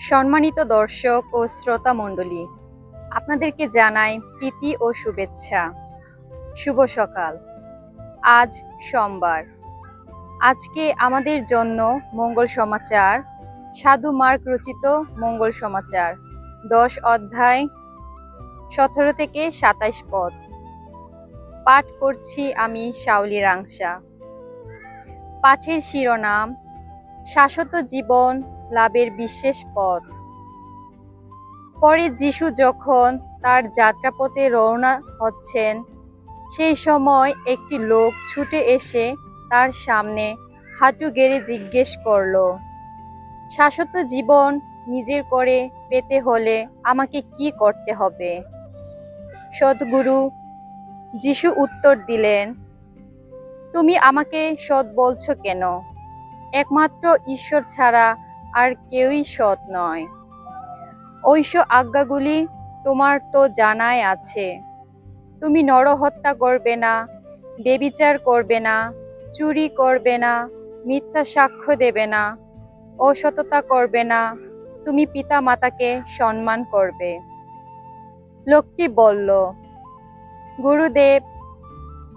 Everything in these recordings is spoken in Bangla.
সম্মানিত দর্শক ও শ্রোতা মণ্ডলী, আপনাদেরকে জানাই প্রীতি ও শুভেচ্ছা। শুভ সকাল। আজ সোমবার। আজকে আমাদের জন্য মঙ্গল সমাচার, সাধু মার্ক রচিত মঙ্গল সমাচার, দশ অধ্যায়, সতেরো থেকে সাতাইশ পদ। পাঠ করছি আমি শাওলি রাংসা। পাঠের শিরোনাম, শাশ্বত জীবন লাভের বিশেষ পথ। পরে যিশু যখন তার যাত্রাপথে রওনা হচ্ছেন, সেই সময় একটি লোক ছুটে এসে তার সামনে হাঁটু গেড়ে জিজ্ঞেস করল, শাশ্বত জীবন নিজের করে পেতে হলে আমাকে কি করতে হবে? সদ্গুরু যিশু উত্তর দিলেন, তুমি আমাকে সৎ বলছো কেন? একমাত্র ঈশ্বর ছাড়া আর কেউই সৎ নয়। ঐশ আজ্ঞাগুলি তোমার তো জানাই আছে। তুমি নরহত্যা করবে না, বেবিচার করবে না, চুরি করবে না, মিথ্যা সাক্ষ্য দেবে না, অসততা করবে না, তুমি পিতা মাতাকে সম্মান করবে। লোকটি বলল, গুরুদেব,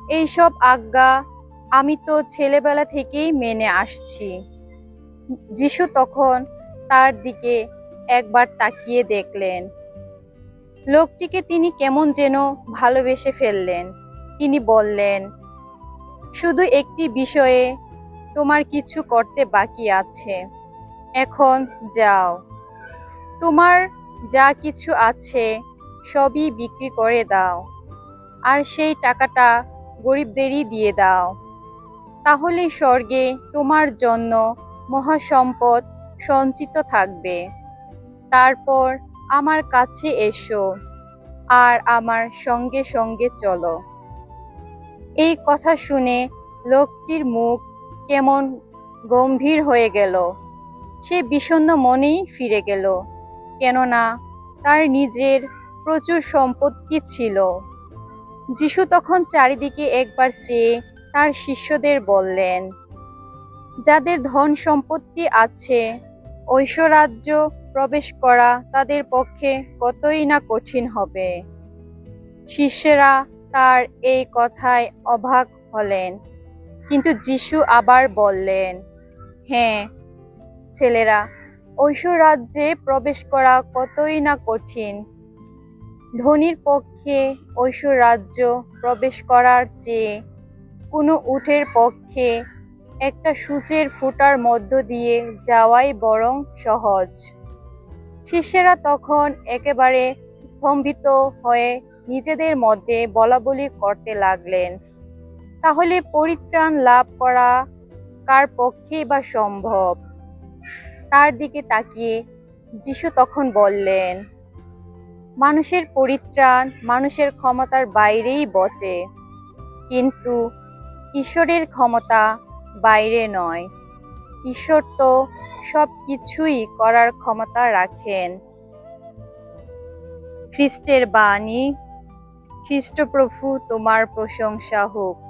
এইসব আজ্ঞা আমি তো ছেলেবেলা থেকেই মেনে আসছি। যিশু তখন তার দিকে একবার তাকিয়ে দেখলেন। লোকটিকে তিনি কেমন যেন ভালোবেসে ফেললেন। তিনি বললেন, শুধু একটি বিষয়ে তোমার কিছু করতে বাকি আছে। এখন যাও। তোমার যা কিছু আছে সবই বিক্রি করে দাও। আর সেই টাকাটা গরিবদেরই দিয়ে দাও। তাহলে স্বর্গে তোমার জন্য মহাসম্পদ সঞ্চিত থাকবে। তারপর আমার কাছে এসো আর আমার সঙ্গে সঙ্গে চলো। এই কথা শুনে লোকটির মুখ কেমন গম্ভীর হয়ে গেল। সে বিষণ্ণ মনেই ফিরে গেল, কেননা তার নিজের প্রচুর সম্পত্তি ছিল। যিশু তখন চারিদিকে একবার চেয়ে তার শিষ্যদের বললেন যাদের ধন সম্পত্তি আছে, ঐশ্বরাজ্য প্রবেশ করা তাদের পক্ষে কতই না কঠিন হবে। শিষ্যেরা তার এই কথায় অবাক হলেন। কিন্তু যিশু আবার বললেন হ্যাঁ ছেলেরা, ঐশ্বরাজ্যে প্রবেশ করা কতই না কঠিন। ধনীর পক্ষে ঐশ্বরাজ্য প্রবেশ করার চেয়ে কোনো উঠের পক্ষে একটা সূচের ফুটার মধ্য দিয়ে যাওয়াই বরং সহজ। শিষ্যেরা তখন একেবারে স্তম্ভিত হয়ে নিজেদের মধ্যে বলাবলি করতে লাগলেন। তাহলে পরিত্রাণ লাভ করা কার পক্ষেই বা সম্ভব? তার দিকে তাকিয়ে যিশু তখন বললেন, মানুষের পরিত্রাণ মানুষের ক্ষমতার বাইরেই বটে। কিন্তু ঈশ্বরের ক্ষমতা বাইরে নয়। ঈশ্বর তো সব কিছুই করার ক্ষমতা রাখেন। খ্রিস্টের বাণী, খ্রিস্টপ্রভু তোমার প্রশংসা হোক।